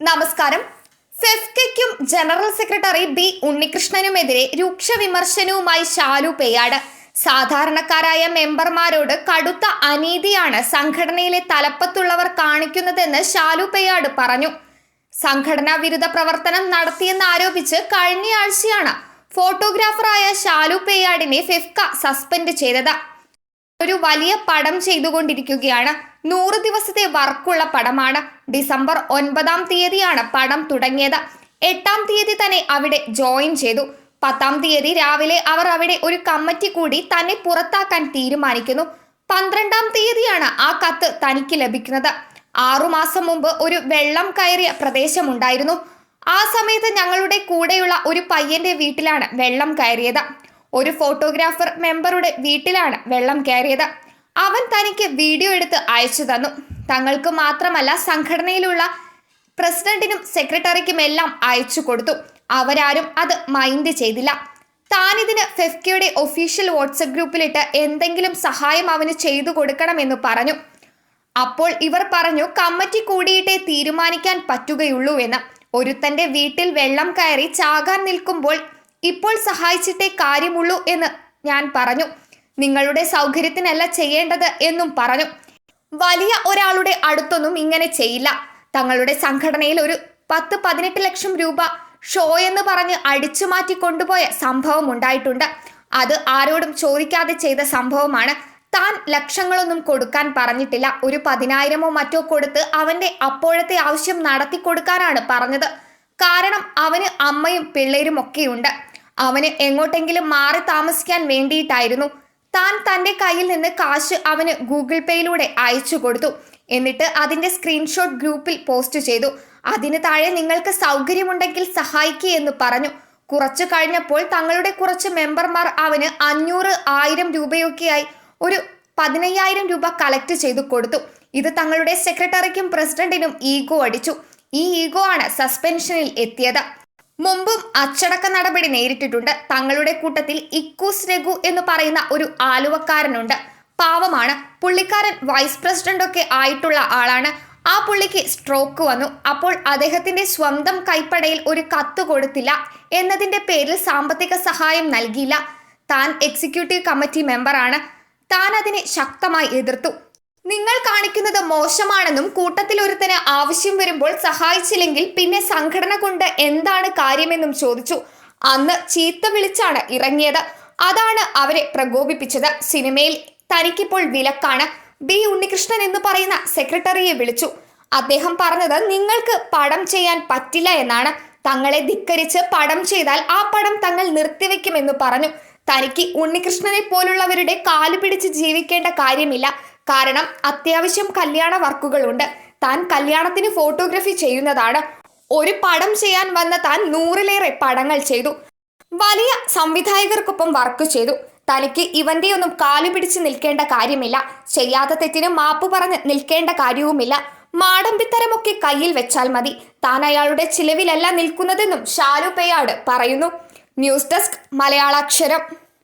നമസ്കാരം. ഫെഫ്കയ്ക്കും general secretary B ഉണ്ണികൃഷ്ണനുമെതിരെ രൂക്ഷ വിമർശനവുമായി ഷാലു പേയാട് സാധാരണക്കാരായ മെമ്പർമാരോട് കടുത്ത അനീതിയാണ് സംഘടനയിലെ തലപ്പത്തുള്ളവർ കാണിക്കുന്നതെന്ന് ഷാലു പേയാട് പറഞ്ഞു. സംഘടനാ വിരുദ്ധ പ്രവർത്തനം നടത്തിയെന്ന് ആരോപിച്ച് കഴിഞ്ഞയാഴ്ചയാണ് ഫോട്ടോഗ്രാഫറായ ഷാലു പേയാടിനെ ഫെഫ്ക സസ്പെൻഡ് ചെയ്തത്. ഒരു വലിയ പടം ചെയ്തുകൊണ്ടിരിക്കുകയാണ്. നൂറ് ദിവസത്തെ വർക്കുള്ള പടമാണ്. ഡിസംബർ ഒൻപതാം തീയതിയാണ് പടം തുടങ്ങിയത്. എട്ടാം തീയതി തന്നെ അവിടെ ജോയിൻ ചെയ്തു. പത്താം തീയതി രാവിലെ അവർ അവിടെ ഒരു കമ്മിറ്റി കൂടി തന്നെ പുറത്താക്കാൻ തീരുമാനിക്കുന്നു. പന്ത്രണ്ടാം തീയതിയാണ് ആ കത്ത് തനിക്ക് ലഭിക്കുന്നത്. ആറുമാസം മുമ്പ് ഒരു വെള്ളം കയറിയ പ്രദേശമുണ്ടായിരുന്നു. ആ സമയത്ത് ഞങ്ങളുടെ കൂടെയുള്ള ഒരു പയ്യന്റെ വീട്ടിലാണ് വെള്ളം കയറിയത്. ഒരു ഫോട്ടോഗ്രാഫർ മെമ്പറുടെ വീട്ടിലാണ് വെള്ളം കയറിയത്. അവൻ തനിക്ക് വീഡിയോ എടുത്ത് അയച്ചു തന്നു. തങ്ങൾക്ക് മാത്രമല്ല സംഘടനയിലുള്ള പ്രസിഡന്റിനും സെക്രട്ടറിക്കും എല്ലാം അയച്ചു കൊടുത്തു. അവരാരും അത് മൈൻഡ് ചെയ്തില്ല. താനിതിന് ഫെഫ്കയുടെ ഒഫീഷ്യൽ വാട്സപ്പ് ഗ്രൂപ്പിലിട്ട് എന്തെങ്കിലും സഹായം അവന് ചെയ്തു കൊടുക്കണമെന്ന് പറഞ്ഞു. അപ്പോൾ ഇവർ പറഞ്ഞു കമ്മിറ്റി കൂടിയിട്ടേ തീരുമാനിക്കാൻ പറ്റുകയുള്ളൂ എന്ന്. ഒരുത്തന്റെ വീട്ടിൽ വെള്ളം കയറി ചാകാൻ നിൽക്കുമ്പോൾ ഇപ്പോൾ സഹായിച്ചിട്ടേ കാര്യമുള്ളൂ എന്ന് ഞാൻ പറഞ്ഞു. നിങ്ങളുടെ സൗകര്യത്തിനല്ല ചെയ്യേണ്ടത് എന്നും പറഞ്ഞു. വലിയ ഒരാളുടെ അടുത്തൊന്നും ഇങ്ങനെ ചെയ്യില്ല. തങ്ങളുടെ സംഘടനയിൽ ഒരു പത്ത് പതിനെട്ട് ലക്ഷം രൂപ ഷോ എന്ന് പറഞ്ഞ് അടിച്ചു മാറ്റി കൊണ്ടുപോയ സംഭവം ഉണ്ടായിട്ടുണ്ട്. അത് ആരോടും ചോദിക്കാതെ ചെയ്ത സംഭവമാണ്. താൻ ലക്ഷങ്ങളൊന്നും കൊടുക്കാൻ പറഞ്ഞിട്ടില്ല. ഒരു പതിനായിരമോ മറ്റോ കൊടുത്ത് അവന്റെ അപ്പോഴത്തെ ആവശ്യം നടത്തി കൊടുക്കാനാണ് പറഞ്ഞത്. കാരണം അവന് അമ്മയും പിള്ളേരും ഒക്കെയുണ്ട്. അവന് എങ്ങോട്ടെങ്കിലും മാറി താമസിക്കാൻ വേണ്ടിയിട്ടായിരുന്നു. താൻ തന്റെ കയ്യിൽ നിന്ന് കാശ് അവന് ഗൂഗിൾ പേയിലൂടെ അയച്ചു കൊടുത്തു. എന്നിട്ട് അതിന്റെ സ്ക്രീൻഷോട്ട് ഗ്രൂപ്പിൽ പോസ്റ്റ് ചെയ്തു. അതിന് താഴെ നിങ്ങൾക്ക് സൗകര്യമുണ്ടെങ്കിൽ സഹായിക്കേ എന്ന് പറഞ്ഞു. കുറച്ചു കഴിഞ്ഞപ്പോൾ തങ്ങളുടെ കുറച്ച് മെമ്പർമാർ അവന് അഞ്ഞൂറ് ആയിരം രൂപയൊക്കെയായി ഒരു പതിനയ്യായിരം രൂപ കളക്ട് ചെയ്തു കൊടുത്തു. ഇത് തങ്ങളുടെ സെക്രട്ടറിക്കും പ്രസിഡന്റിനും ഈഗോ അടിച്ചു. ഈ ഈഗോ ആണ് സസ്പെൻഷനിൽ എത്തിയത്. മുമ്പും അച്ചടക്ക നടപടി നേരിട്ടിട്ടുണ്ട്. തങ്ങളുടെ കൂട്ടത്തിൽ ഇക്കൂസ് രഘു എന്ന് പറയുന്ന ഒരു ആലുവക്കാരനുണ്ട്. പാവമാണ്. പുള്ളിക്കാരൻ വൈസ് പ്രസിഡന്റ് ഒക്കെ ആയിട്ടുള്ള ആളാണ്. ആ പുള്ളിക്ക് സ്ട്രോക്ക് വന്നു. അപ്പോൾ അദ്ദേഹത്തിന്റെ സ്വന്തം കൈപ്പടയിൽ ഒരു കത്ത് കൊടുത്തില്ല. എന്നതിന്റെ പേരിൽ സാമ്പത്തിക സഹായം നൽകിയില്ല. താൻ എക്സിക്യൂട്ടീവ് കമ്മിറ്റി മെമ്പറാണ്. താൻ അതിനെ ശക്തമായി എതിർത്തു. നിങ്ങൾ കാണിക്കുന്നത് മോശമാണെന്നും കൂട്ടത്തിൽ ഒരുത്തന് ആവശ്യം വരുമ്പോൾ സഹായിച്ചില്ലെങ്കിൽ പിന്നെ സംഘടന കൊണ്ട് എന്താണ് കാര്യമെന്നും ചോദിച്ചു. അന്ന് ചീത്ത വിളിച്ചാണ് ഇറങ്ങിയത്. അതാണ് അവരെ പ്രകോപിപ്പിച്ചത്. സിനിമയിൽ തനിക്കിപ്പോൾ വിലക്കാണ്. ബി ഉണ്ണികൃഷ്ണൻ എന്ന് പറയുന്ന സെക്രട്ടറിയെ വിളിച്ചു. അദ്ദേഹം പറഞ്ഞത് നിങ്ങൾക്ക് പടം ചെയ്യാൻ പറ്റില്ല എന്നാണ്. തങ്ങളെ ധിക്കരിച്ച് പടം ചെയ്താൽ ആ പടം തങ്ങൾ നിർത്തിവെക്കുമെന്ന് പറഞ്ഞു. തനിക്ക് ഉണ്ണികൃഷ്ണനെ പോലുള്ളവരുടെ കാലുപിടിച്ച് ജീവിക്കേണ്ട കാര്യമില്ല. കാരണം അത്യാവശ്യം കല്യാണ വർക്കുകളുണ്ട്. താൻ കല്യാണത്തിന് ഫോട്ടോഗ്രാഫി ചെയ്യുന്നതാണ്. ഒരു പടം ചെയ്യാൻ വന്ന താൻ നൂറിലേറെ പടങ്ങൾ ചെയ്തു. വലിയ സംവിധായകർക്കൊപ്പം വർക്ക് ചെയ്തു. തനിക്ക് ഇവന്റെ ഒന്നും കാലു പിടിച്ച് നിൽക്കേണ്ട കാര്യമില്ല. ചെയ്യാത്ത തെറ്റിന് മാപ്പ് പറഞ്ഞ് നിൽക്കേണ്ട കാര്യവുമില്ല. മാടമ്പിത്തരമൊക്കെ കയ്യിൽ വെച്ചാൽ മതി. താൻ അയാളുടെ ചിലവിലല്ല നിൽക്കുന്നതെന്നും ഷാലു പേയാട് പറയുന്നു. News desk Malayalaksharam.